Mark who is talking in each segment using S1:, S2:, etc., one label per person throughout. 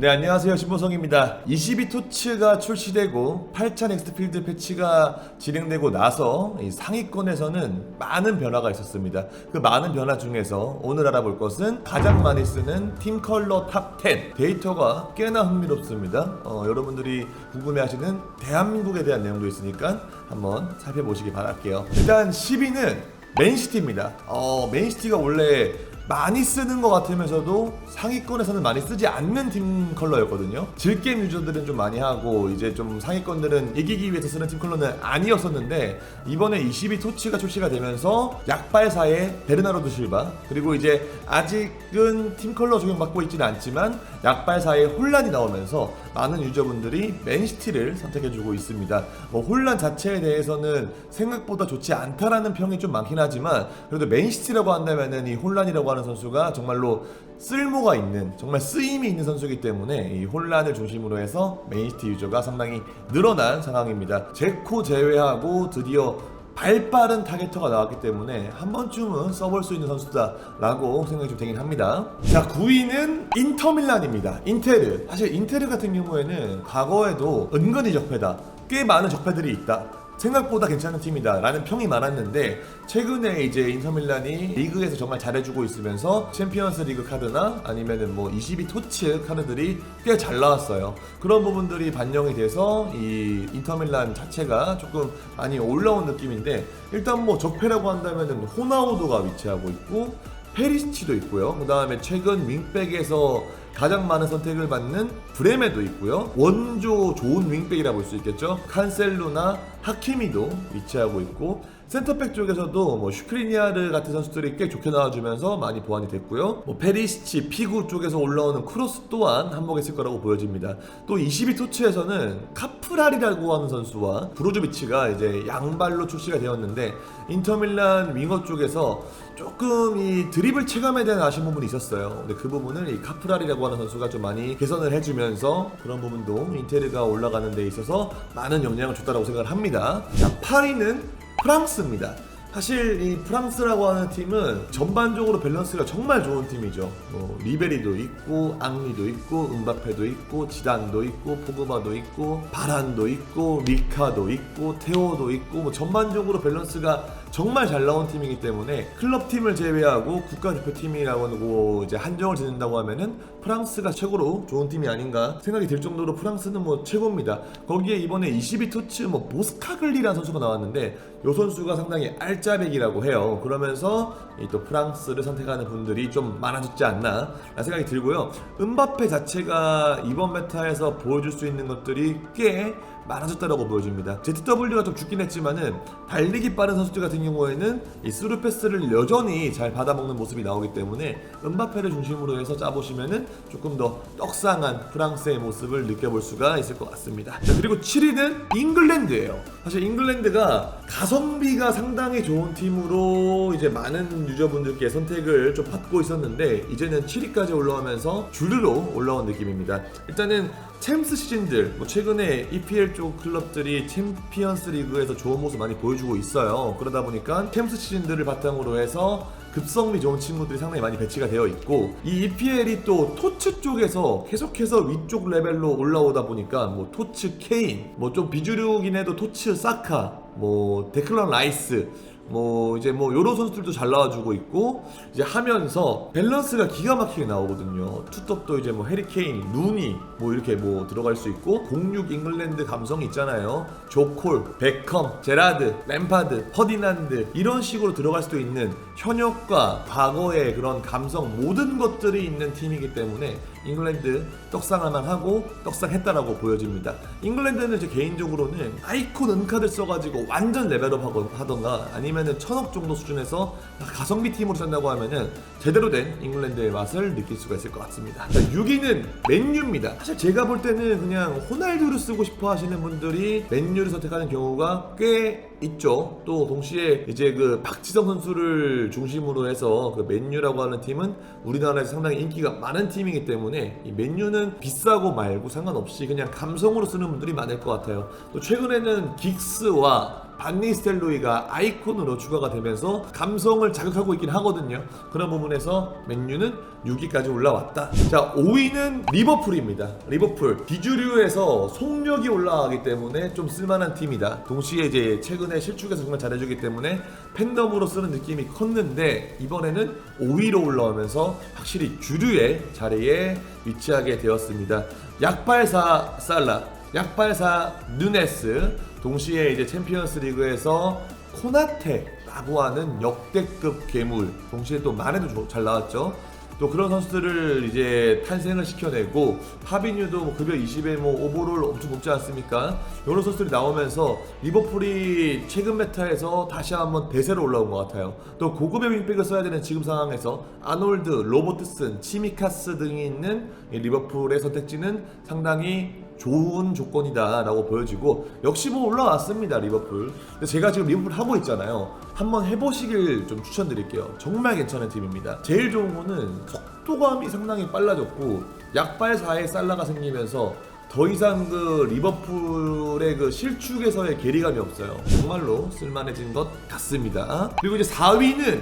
S1: 네 안녕하세요. 신보성입니다. 22토츠가 출시되고 8000 엑스필드 패치가 진행되고 나서 이 상위권에서는 많은 변화가 있었습니다. 그 많은 변화 중에서 오늘 알아볼 것은 가장 많이 쓰는 팀 컬러 탑10 데이터가 꽤나 흥미롭습니다. 어, 여러분들이 궁금해하시는 대한민국에 대한 내용도 있으니까 한번 살펴보시기 바랄게요. 일단 10위는 맨시티입니다. 어, 맨시티가 원래 많이 쓰는 것 같으면서도 상위권에서는 많이 쓰지 않는 팀 컬러였거든요. 질게임 유저들은 좀 많이 하고 이제 좀 상위권들은 이기기 위해서 쓰는 팀 컬러는 아니었었는데 이번에 22 토치가 출시가 되면서 약발사의 베르나르도 실바 그리고 이제 아직은 팀 컬러 적용받고 있지는 않지만 약발사의 혼란이 나오면서 많은 유저분들이 맨시티를 선택해주고 있습니다. 뭐 혼란 자체에 대해서는 생각보다 좋지 않다라는 평이 좀 많긴 하지만 그래도 맨시티라고 한다면은 이 혼란이라고 하는 선수가 정말로 쓸모가 있는 정말 쓰임이 있는 선수이기 때문에 이 혼란을 중심으로 해서 맨시티 유저가 상당히 늘어난 상황입니다. 제코 제외하고 드디어 발빠른 타겟터가 나왔기 때문에 한 번쯤은 써볼 수 있는 선수다라고 생각이 좀 되긴 합니다. 자, 9위는 인터밀란입니다. 인테르. 사실 인테르 같은 경우에는 과거에도 은근히 적폐다. 꽤 많은 적폐들이 있다. 생각보다 괜찮은 팀이다 라는 평이 많았는데 최근에 이제 인터밀란이 리그에서 정말 잘해주고 있으면서 챔피언스 리그 카드나 아니면은 뭐 22 토츠 카드들이 꽤 잘 나왔어요 그런 부분들이 반영이 돼서 이 인터밀란 자체가 조금 많이 올라온 느낌인데 일단 뭐 적폐라고 한다면은 호나우도가 위치하고 있고 페리시치도 있고요. 그 다음에 최근 윙백에서 가장 많은 선택을 받는 브레메도 있고요. 원조 좋은 윙백이라 볼 수 있겠죠. 칸셀루나 하키미도 위치하고 있고 센터백 쪽에서도 뭐 슈크리니아르 같은 선수들이 꽤 좋게 나와주면서 많이 보완이 됐고요. 뭐 페리시치, 피구 쪽에서 올라오는 크로스 또한 한몫했을 거라고 보여집니다. 또 22토츠에서는 카프랄이라고 하는 선수와 브로조비치가 이제 양발로 출시가 되었는데 인터밀란 윙어 쪽에서 조금 이 드리블 체감에 대한 아쉬운 부분이 있었어요. 근데 그 부분을 이 카프랄이라고 하는 선수가 좀 많이 개선을 해주면서 그런 부분도 인테르가 올라가는 데 있어서 많은 영향을 줬다고 생각을 합니다. 자, 8위는 프랑스입니다. 사실 이 프랑스라고 하는 팀은 전반적으로 밸런스가 정말 좋은 팀이죠. 뭐 리베리도 있고 앙리도 있고 은바페도 있고 지단도 있고 포그바도 있고 바란도 있고 리카도 있고 테오도 있고 뭐 전반적으로 밸런스가 정말 잘 나온 팀이기 때문에 클럽 팀을 제외하고 국가대표팀이라고 이제 한정을 짓는다고 하면은 프랑스가 최고로 좋은 팀이 아닌가 생각이 들 정도로 프랑스는 뭐 최고입니다. 거기에 이번에 22 토츠 뭐 보스카글리라는 선수가 나왔는데 요 선수가 상당히 알 짜배기라고 해요. 그러면서 이또 프랑스를 선택하는 분들이 좀 많아졌지 않나 생각이 들고요. 은바페 자체가 이번 메타에서 보여줄 수 있는 것들이 꽤 많아졌다라고 보여집니다. ZW가 좀 죽긴 했지만은 달리기 빠른 선수들 같은 경우에는 이 스루 패스를 여전히 잘 받아먹는 모습이 나오기 때문에 은바페를 중심으로 해서 짜보시면은 조금 더 떡상한 프랑스의 모습을 느껴볼 수가 있을 것 같습니다. 자, 그리고 7위는 잉글랜드예요. 사실 잉글랜드가 가성비가 상당히 좋은 팀으로 이제 많은 유저분들께 선택을 좀 받고 있었는데 이제는 7위까지 올라오면서 주류로 올라온 느낌입니다. 일단은 챔스 시즌들 뭐 최근에 EPL 쪽 클럽들이 챔피언스 리그에서 좋은 모습 많이 보여주고 있어요. 그러다 보니까 챔스 시즌들을 바탕으로 해서 급성비 좋은 친구들이 상당히 많이 배치가 되어 있고 이 EPL이 또 토츠 쪽에서 계속해서 위쪽 레벨로 올라오다 보니까 뭐 토츠 케인 뭐 좀 비주류긴 해도 토츠 사카 뭐 데클런 라이스 뭐 이제 뭐 요런 선수들도 잘 나와주고 있고 이제 하면서 밸런스가 기가 막히게 나오거든요. 투톱도 이제 뭐 해리케인, 루니 뭐 이렇게 뭐 들어갈 수 있고 06 잉글랜드 감성이 있잖아요. 조콜, 베컴, 제라드, 램파드, 퍼디난드 이런 식으로 들어갈 수도 있는 현역과 과거의 그런 감성 모든 것들이 있는 팀이기 때문에 잉글랜드 떡상할만 하고 떡상했다라고 보여집니다. 잉글랜드는 제 개인적으로는 아이콘 은카드 써가지고 완전 레벨업 하던가 아니면은 천억 정도 수준에서 가성비 팀으로 쓴다고 하면은 제대로 된 잉글랜드의 맛을 느낄 수가 있을 것 같습니다. 6위는 맨유입니다. 사실 제가 볼 때는 그냥 호날두를 쓰고 싶어 하시는 분들이 맨유를 선택하는 경우가 꽤 있죠. 또 동시에 이제 그 박지성 선수를 중심으로 해서 그 맨유라고 하는 팀은 우리나라에서 상당히 인기가 많은 팀이기 때문에 이 맨유는 비싸고 말고 상관없이 그냥 감성으로 쓰는 분들이 많을 것 같아요. 또 최근에는 긱스와 반니스텔로이가 아이콘으로 추가가 되면서 감성을 자극하고 있긴 하거든요. 그런 부분에서 맨유는 6위까지 올라왔다. 자, 5위는 리버풀입니다. 리버풀 비주류에서 속력이 올라가기 때문에 좀 쓸만한 팀이다. 동시에 이제 최근에 실축에서 정말 잘해주기 때문에 팬덤으로 쓰는 느낌이 컸는데 이번에는 5위로 올라오면서 확실히 주류의 자리에 위치하게 되었습니다. 약발사 살라, 약발사 누네스, 동시에 이제 챔피언스 리그에서 코나테라고 하는 역대급 괴물, 동시에 또 만에도 잘 나왔죠. 또 그런 선수들을 이제 탄생을 시켜내고 파비뉴도 뭐 급여 20에 뭐 오버롤 엄청 높지 않습니까? 이런 선수들이 나오면서 리버풀이 최근 메타에서 다시 한번 대세로 올라온 것 같아요. 또 고급의 윙백을 써야 되는 지금 상황에서 아놀드, 로버트슨, 치미카스 등이 있는 이 리버풀의 선택지는 상당히 좋은 조건이다라고 보여지고 역시 뭐 올라왔습니다 리버풀. 근데 제가 지금 리버풀 하고 있잖아요. 한번 해보시길 좀 추천드릴게요. 정말 괜찮은 팀입니다. 제일 좋은 거는 속도감이 상당히 빨라졌고 약발 4에 살라가 생기면서 더 이상 그 리버풀의 그 실축에서의 괴리감이 없어요. 정말로 쓸만해진 것 같습니다. 그리고 이제 4위는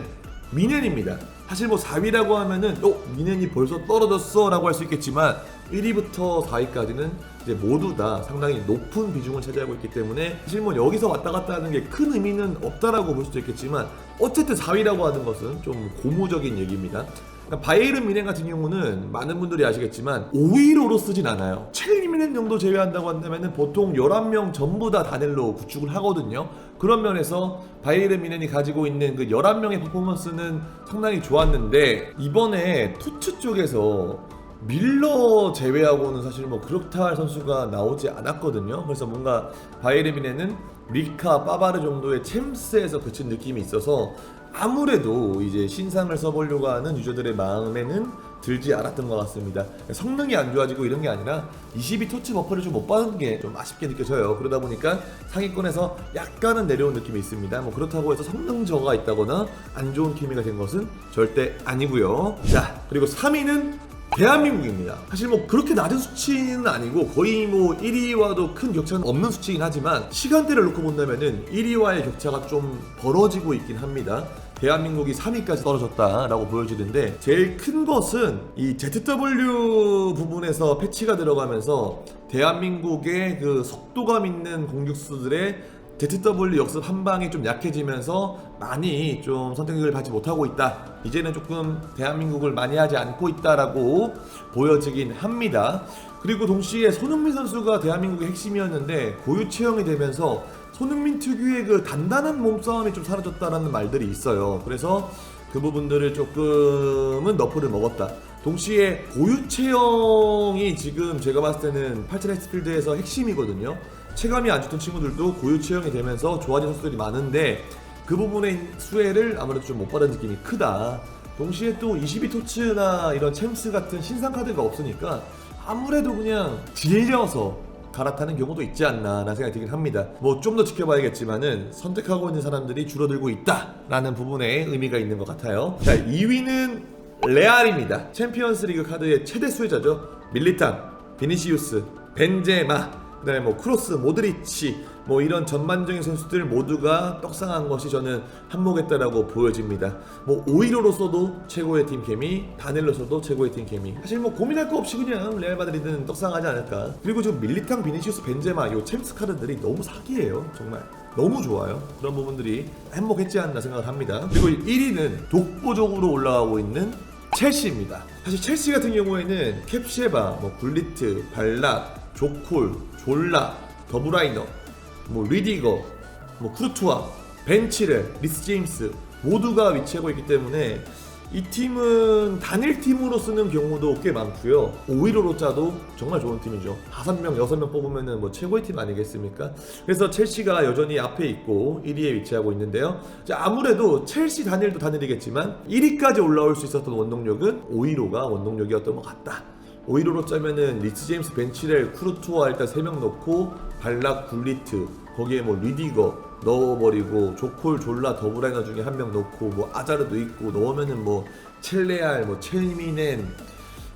S1: 미넨입니다. 사실 뭐 4위라고 하면은 어 미넨이 벌써 떨어졌어라고 할 수 있겠지만 1위부터 4위까지는 이제 모두 다 상당히 높은 비중을 차지하고 있기 때문에 사실 뭐 여기서 왔다 갔다 하는 게 큰 의미는 없다라고 볼 수도 있겠지만 어쨌든 4위라고 하는 것은 좀 고무적인 얘기입니다. 그러니까 바이에른 미넨 같은 경우는 많은 분들이 아시겠지만 5위로로 쓰진 않아요. 첼리 미넨 정도 제외한다고 한다면 보통 11명 전부 다 다넬로 구축을 하거든요. 그런 면에서 바이에른 미넨이 가지고 있는 그 11명의 퍼포먼스는 상당히 좋았는데 이번에 토츠 쪽에서 밀러 제외하고는 사실 뭐 그렇다 할 선수가 나오지 않았거든요. 그래서 뭔가 바이에른 미넨은 리카, 빠바르 정도의 챔스에서 그친 느낌이 있어서 아무래도 이제 신상을 써보려고 하는 유저들의 마음에는 들지 않았던 것 같습니다. 성능이 안 좋아지고 이런 게 아니라 22 토치 버퍼를 좀 못 받은 게 좀 아쉽게 느껴져요. 그러다 보니까 상위권에서 약간은 내려온 느낌이 있습니다. 뭐 그렇다고 해서 성능 저하가 있다거나 안 좋은 케미가 된 것은 절대 아니고요. 자, 그리고 3위는 대한민국입니다. 사실 뭐 그렇게 낮은 수치는 아니고 거의 뭐 1위와도 큰 격차는 없는 수치이긴 하지만 시간대를 놓고 본다면은 1위와의 격차가 좀 벌어지고 있긴 합니다. 대한민국이 3위까지 떨어졌다라고 보여지는데 제일 큰 것은 이 ZW 부분에서 패치가 들어가면서 대한민국의 그 속도감 있는 공격수들의 ZW 역습 한 방이 좀 약해지면서 많이 좀 선택을 받지 못하고 있다. 이제는 조금 대한민국을 많이 하지 않고 있다라고 보여지긴 합니다. 그리고 동시에 손흥민 선수가 대한민국의 핵심이었는데 고유 채용이 되면서 손흥민 특유의 그 단단한 몸싸움이 좀 사라졌다라는 말들이 있어요. 그래서 그 부분들을 조금은 너프를 먹었다. 동시에 고유 채용이 지금 제가 봤을 때는 8천 필드에서 핵심이거든요. 체감이 안 좋던 친구들도 고유 채용이 되면서 좋아진 선수들이 많은데 그 부분의 수혜를 아무래도 좀 못 받은 느낌이 크다. 동시에 또 22토츠나 이런 챔스 같은 신상 카드가 없으니까 아무래도 그냥 질려서 갈아타는 경우도 있지 않나라는 생각이 들긴 합니다. 뭐 좀 더 지켜봐야겠지만은 선택하고 있는 사람들이 줄어들고 있다라는 부분에 의미가 있는 것 같아요. 자, 2위는 레알입니다. 챔피언스 리그 카드의 최대 수혜자죠. 밀리탄, 비니시우스, 벤제마, 그다음에 뭐 크로스, 모드리치 뭐 이런 전반적인 선수들 모두가 떡상한 것이 저는 한몫했다라고 보여집니다. 뭐 오이로로서도 최고의 팀 케미, 다넬로서도 최고의 팀 케미. 사실 뭐 고민할 거 없이 그냥 레알 마드리드는 떡상하지 않을까. 그리고 지금 밀리탕, 비니시우스, 벤제마 요 챔스 카드들이 너무 사기예요. 정말. 너무 좋아요. 그런 부분들이 행복했지 않나 생각을 합니다. 그리고 1위는 독보적으로 올라가고 있는 첼시입니다. 사실 첼시 같은 경우에는 캡쉐바, 뭐 굴리트, 발락, 조콜, 졸라, 더브라이너, 뭐 리디거, 뭐 크루투아, 벤치레, 리스 제임스 모두가 위치하고 있기 때문에 이 팀은 단일 팀으로 쓰는 경우도 꽤 많고요. 5위로로 짜도 정말 좋은 팀이죠. 5명, 6명 뽑으면 뭐 최고의 팀 아니겠습니까? 그래서 첼시가 여전히 앞에 있고 1위에 위치하고 있는데요. 자, 아무래도 첼시 단일도 단일이겠지만 1위까지 올라올 수 있었던 원동력은 5위로가 원동력이었던 것 같다. 5위로로 짜면은 리스 제임스, 벤치렐, 쿠르투아 일단 3명 넣고 발락, 굴리트 거기에 뭐 리디거 넣어버리고 조콜, 졸라, 더브라이너 중에 한 명 넣고 뭐 아자르도 있고 넣으면은 뭐 첼레알, 뭐 첼미넨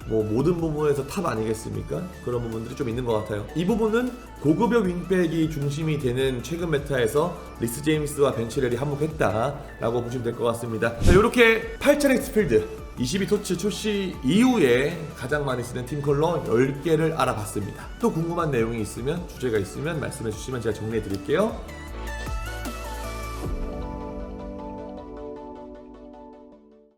S1: 뭐 모든 부분에서 탑 아니겠습니까? 그런 부분들이 좀 있는 것 같아요. 이 부분은 고급여 윙백이 중심이 되는 최근 메타에서 리스 제임스와 벤치렐이 한몫했다라고 보시면 될 것 같습니다. 자, 이렇게 8000X 필드 22 토치 출시 이후에 가장 많이 쓰는 팀 컬러 10개를 알아봤습니다. 또 궁금한 내용이 있으면 주제가 있으면 말씀해 주시면 제가 정리해 드릴게요.